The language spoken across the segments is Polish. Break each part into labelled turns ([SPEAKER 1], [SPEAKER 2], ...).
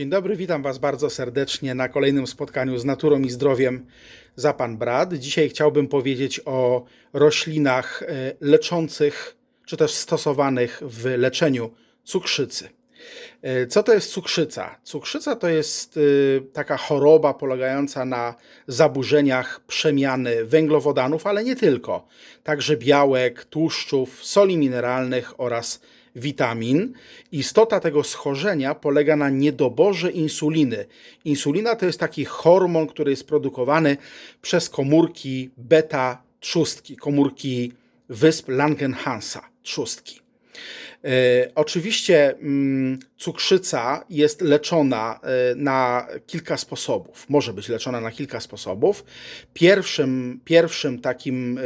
[SPEAKER 1] Dzień dobry, witam Was bardzo serdecznie na kolejnym spotkaniu z naturą i zdrowiem za Pan Brat. Dzisiaj chciałbym powiedzieć o roślinach e, leczących, czy też stosowanych w leczeniu cukrzycy. E, Co to jest cukrzyca? Cukrzyca to jest e, taka choroba polegająca na zaburzeniach przemiany węglowodanów, ale nie tylko. Także białek, tłuszczów, soli mineralnych oraz witamin. Istota tego schorzenia polega na niedoborze insuliny. Insulina to jest taki hormon, który jest produkowany przez komórki beta trzustki, komórki wysp Langenhansa trzustki. E, oczywiście mm, cukrzyca jest leczona e, na kilka sposobów. Może być leczona na kilka sposobów. Pierwszym, pierwszym takim,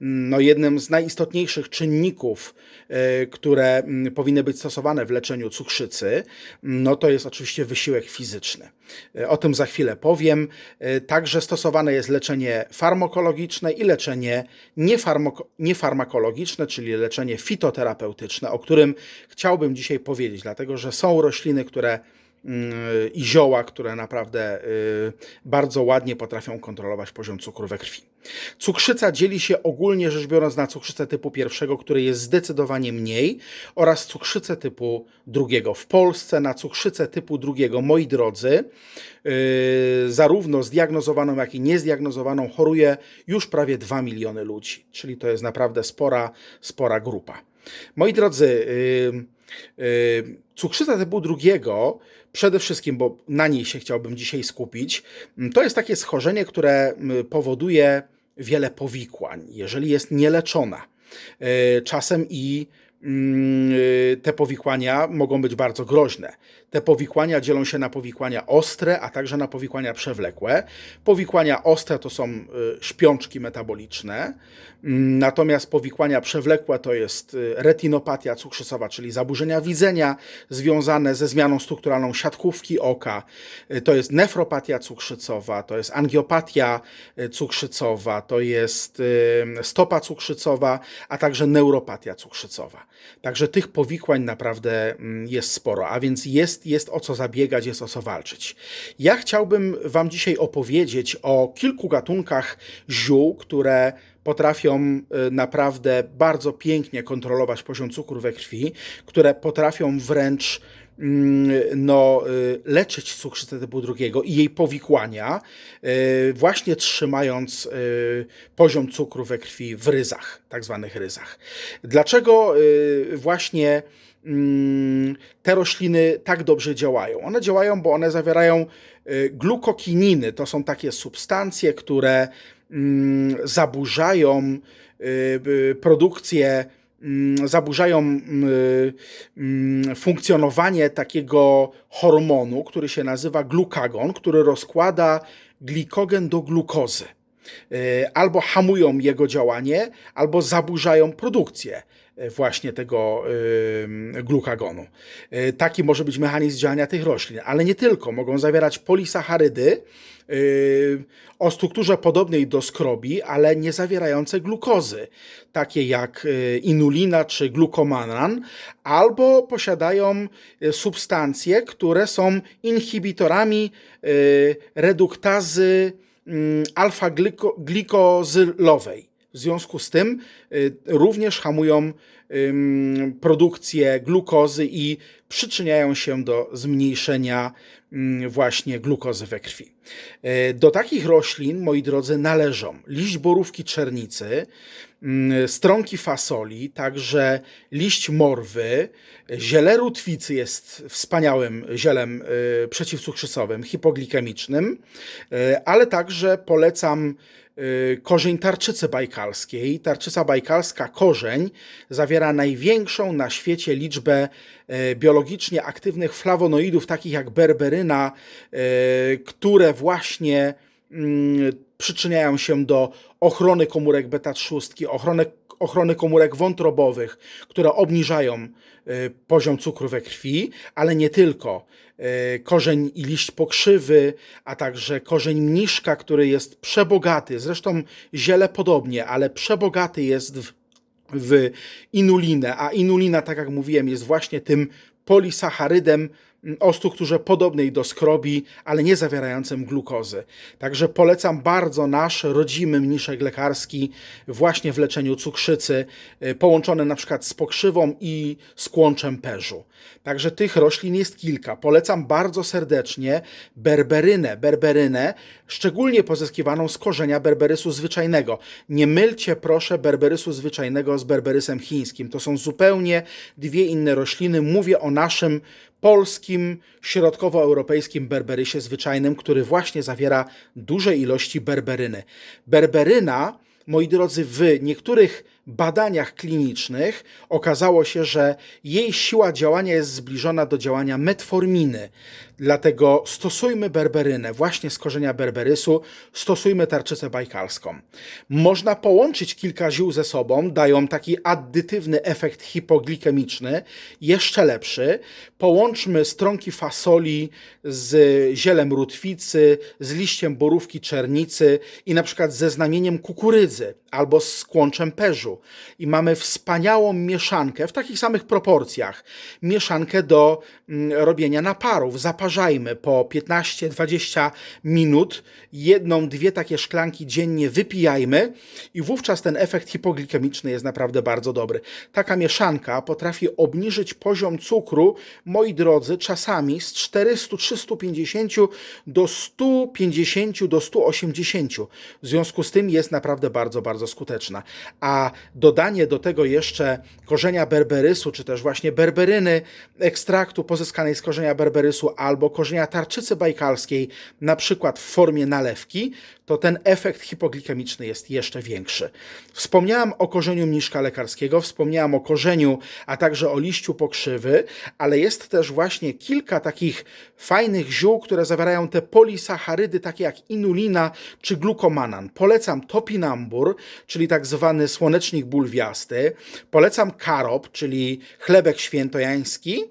[SPEAKER 1] no jednym z najistotniejszych czynników, e, które mm, powinny być stosowane w leczeniu cukrzycy, no to jest oczywiście wysiłek fizyczny. O tym za chwilę powiem. Także stosowane jest leczenie farmakologiczne i leczenie niefarmako- niefarmakologiczne, czyli leczenie fitoterapeutyczne, o którym chciałbym dzisiaj powiedzieć, dlatego że są rośliny, które mm, i zioła, które naprawdę y, bardzo ładnie potrafią kontrolować poziom cukru we krwi. Cukrzyca dzieli się ogólnie rzecz biorąc na cukrzycę typu pierwszego, której jest zdecydowanie mniej, oraz cukrzycę typu drugiego. W Polsce na cukrzycę typu drugiego, moi drodzy, yy, zarówno zdiagnozowaną, jak i niezdiagnozowaną choruje już prawie 2 miliony ludzi, czyli to jest naprawdę spora, spora grupa. Moi drodzy, cukrzyca typu drugiego, przede wszystkim, bo na niej się chciałbym dzisiaj skupić, to jest takie schorzenie, które powoduje wiele powikłań, jeżeli jest nieleczona. Yy, Czasem i yy, te powikłania mogą być bardzo groźne. Te powikłania dzielą się na powikłania ostre, a także na powikłania przewlekłe. Powikłania ostre to są y, śpiączki metaboliczne, Mm, natomiast powikłania przewlekłe to jest y, retinopatia cukrzycowa, czyli zaburzenia widzenia związane ze zmianą strukturalną siatkówki oka. Y, To jest nefropatia cukrzycowa, to jest angiopatia cukrzycowa, to jest stopa cukrzycowa, a także neuropatia cukrzycowa. Także tych powikłań naprawdę mm, jest sporo, a więc jest, jest o co zabiegać, jest o co walczyć. Ja chciałbym Wam dzisiaj opowiedzieć o kilku gatunkach ziół, które potrafią y, naprawdę bardzo pięknie kontrolować poziom cukru we krwi, które potrafią wręcz mm, no, y, leczyć cukrzycę typu drugiego i jej powikłania, y, właśnie trzymając poziom cukru we krwi w ryzach, tak zwanych ryzach. Dlaczego właśnie te rośliny tak dobrze działają? One działają, bo one zawierają y, glukokininy. To są takie substancje, które mm, zaburzają y, produkcję, mm, zaburzają y, mm, funkcjonowanie takiego hormonu, który się nazywa glukagon, który rozkłada glikogen do glukozy. Albo hamują jego działanie, albo zaburzają produkcję właśnie tego glukagonu. Y, Taki może być mechanizm działania tych roślin, ale nie tylko. Mogą zawierać polisacharydy y, o strukturze podobnej do skrobi, ale nie zawierające glukozy, takie jak y, inulina czy glukomanan, albo posiadają y, substancje, które są inhibitorami reduktazy alfa-glikozylowej. W związku z tym y, również hamują produkcję glukozy i przyczyniają się do zmniejszenia właśnie glukozy we krwi. Y, Do takich roślin, moi drodzy, należą liść borówki czernicy, stronki fasoli, także liść morwy, ziele rutwicy jest wspaniałym zielem y, przeciwcukrzycowym, hipoglikemicznym, y, ale także polecam y, korzeń tarczycy bajkalskiej. Tarczyca bajkalska, korzeń, zawiera największą na świecie liczbę y, biologicznie aktywnych flawonoidów, takich jak berberyna, y, które właśnie mm, przyczyniają się do ochrony komórek beta-trzustki, ochrony, ochrony komórek wątrobowych, które obniżają y, poziom cukru we krwi, ale nie tylko. Korzeń i liść pokrzywy, a także korzeń mniszka, który jest przebogaty, zresztą ziele podobnie, ale przebogaty jest w, w inulinę, a inulina, tak jak mówiłem, jest właśnie tym polisacharydem, o strukturze podobnej do skrobi, ale nie zawierającym glukozy. Także polecam bardzo nasz rodzimy mniszek lekarski właśnie w leczeniu cukrzycy, y, połączony na przykład z pokrzywą i z kłączem perzu. Także tych roślin jest kilka. Polecam bardzo serdecznie berberynę. Berberynę, szczególnie pozyskiwaną z korzenia berberysu zwyczajnego. Nie mylcie proszę berberysu zwyczajnego z berberysem chińskim. To są zupełnie dwie inne rośliny. Mówię o naszym polskim, środkowoeuropejskim berberysie zwyczajnym, który właśnie zawiera duże ilości berberyny. Berberyna, moi drodzy, w niektórych badaniach klinicznych okazało się, że jej siła działania jest zbliżona do działania metforminy. Dlatego stosujmy berberynę właśnie z korzenia berberysu, stosujmy tarczycę bajkalską. Można połączyć kilka ziół ze sobą, dają taki addytywny efekt hipoglikemiczny, jeszcze lepszy. Połączmy stronki fasoli z zielem rutwicy, z liściem borówki czernicy i na przykład ze znamieniem kukurydzy albo z kłączem perzu i mamy wspaniałą mieszankę w takich samych proporcjach. Mieszankę do mm, robienia naparów. Zaparzajmy po 15-20 minut. Jedną, dwie takie szklanki dziennie wypijajmy i wówczas ten efekt hipoglikemiczny jest naprawdę bardzo dobry. Taka mieszanka potrafi obniżyć poziom cukru, moi drodzy, czasami z 400-350 do 150 do 180. W związku z tym jest naprawdę bardzo, bardzo skuteczna. A dodanie do tego jeszcze korzenia berberysu, czy też właśnie berberyny, ekstraktu pozyskanej z korzenia berberysu albo korzenia tarczycy bajkalskiej, na przykład w formie nalewki, to ten efekt hipoglikemiczny jest jeszcze większy. Wspomniałam o korzeniu mniszka lekarskiego, wspomniałam o korzeniu, a także o liściu pokrzywy, ale jest też właśnie kilka takich fajnych ziół, które zawierają te polisacharydy, takie jak inulina czy glukomanan. Polecam topinambur, czyli tak zwany słonecznik bulwiasty. Polecam karop, czyli chlebek świętojański.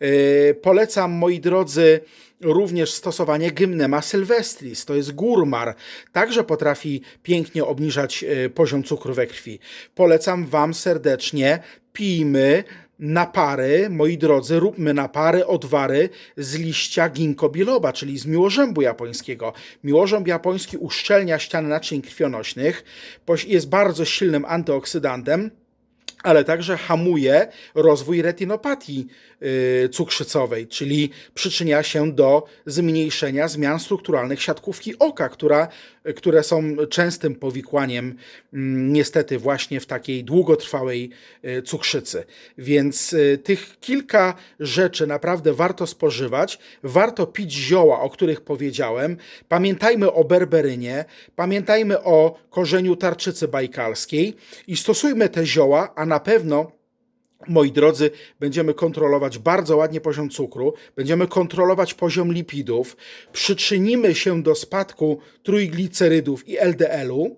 [SPEAKER 1] Yy, polecam, moi drodzy, również stosowanie gymnema sylwestris, to jest gurmar, także potrafi pięknie obniżać yy, poziom cukru we krwi. Polecam Wam serdecznie, pijmy napary, moi drodzy, róbmy napary, odwary z liścia ginkgo biloba, czyli z miłożębu japońskiego. Miłożęb japoński uszczelnia ściany naczyń krwionośnych, jest bardzo silnym antyoksydantem, ale także hamuje rozwój retinopatii y, cukrzycowej, czyli przyczynia się do zmniejszenia zmian strukturalnych siatkówki oka, która, które są częstym powikłaniem mm, niestety właśnie w takiej długotrwałej y, cukrzycy. Więc y, tych kilka rzeczy naprawdę warto spożywać, warto pić zioła, o których powiedziałem. Pamiętajmy o berberynie, pamiętajmy o korzeniu tarczycy bajkalskiej i stosujmy te zioła, a na pewno moi drodzy, będziemy kontrolować bardzo ładnie poziom cukru, będziemy kontrolować poziom lipidów, przyczynimy się do spadku trójglicerydów i LDL-u,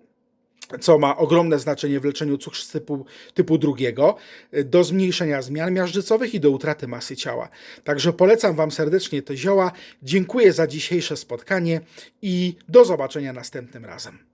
[SPEAKER 1] co ma ogromne znaczenie w leczeniu cukrzycy typu, typu drugiego, do zmniejszenia zmian miażdżycowych i do utraty masy ciała. Także polecam Wam serdecznie te zioła. Dziękuję za dzisiejsze spotkanie i do zobaczenia następnym razem.